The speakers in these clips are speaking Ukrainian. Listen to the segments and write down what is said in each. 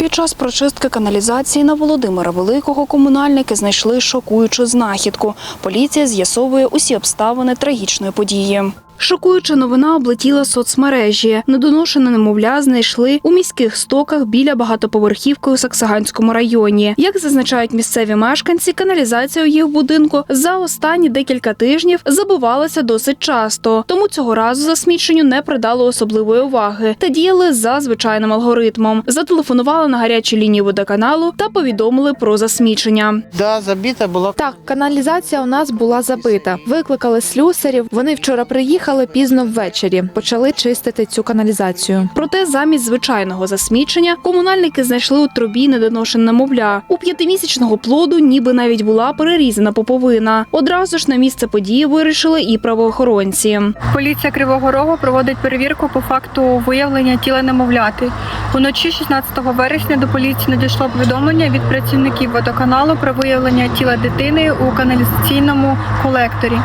Під час прочистки каналізації на Володимира Великого комунальники знайшли шокуючу знахідку. Поліція з'ясовує усі обставини трагічної події. Шокуюча новина облетіла соцмережі. Недоношене немовля знайшли у міських стоках біля багатоповерхівки у Саксаганському районі. Як зазначають місцеві мешканці, каналізація у їх будинку за останні декілька тижнів забивалася досить часто. Тому цього разу засміченню не придали особливої уваги та діяли за звичайним алгоритмом. Зателефонували на гарячу лінію водоканалу та повідомили про засмічення. Да, забита була. Так, каналізація у нас була забита. Викликали слюсарів. Вони вчора приїхали пізно ввечері. Почали чистити цю каналізацію. Проте замість звичайного засмічення комунальники знайшли у трубі недоношене немовля. У п'ятимісячного плоду ніби навіть була перерізана поповина. Одразу ж на місце події вирішили і правоохоронці. Поліція Кривого Рогу проводить перевірку по факту виявлення тіла немовляти. Уночі 16 вересня до поліції надійшло повідомлення від працівників водоканалу про виявлення тіла дитини у каналізаційному колекторі.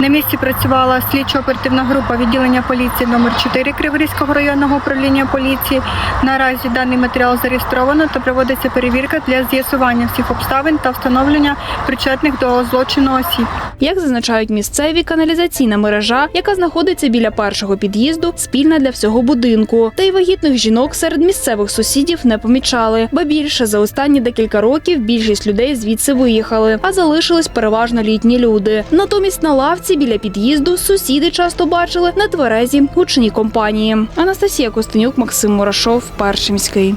На місці працювала слідчо-оперативна група відділення поліції номер 4 Криворізького районного управління поліції. Наразі даний матеріал зареєстровано та проводиться перевірка для з'ясування всіх обставин та встановлення причетних до злочину осіб. Як зазначають місцеві, каналізаційна мережа, яка знаходиться біля першого під'їзду, спільна для всього будинку. Та й вагітних жінок серед місцевих сусідів не помічали. Ба більше за останні декілька років більшість людей звідси виїхали, а залишились переважно літні люди. Натомість на лавці біля під'їзду сусіди часто бачили нетверезі гучні компанії. Анастасія Костенюк, Максим Мурашов, Перший міський.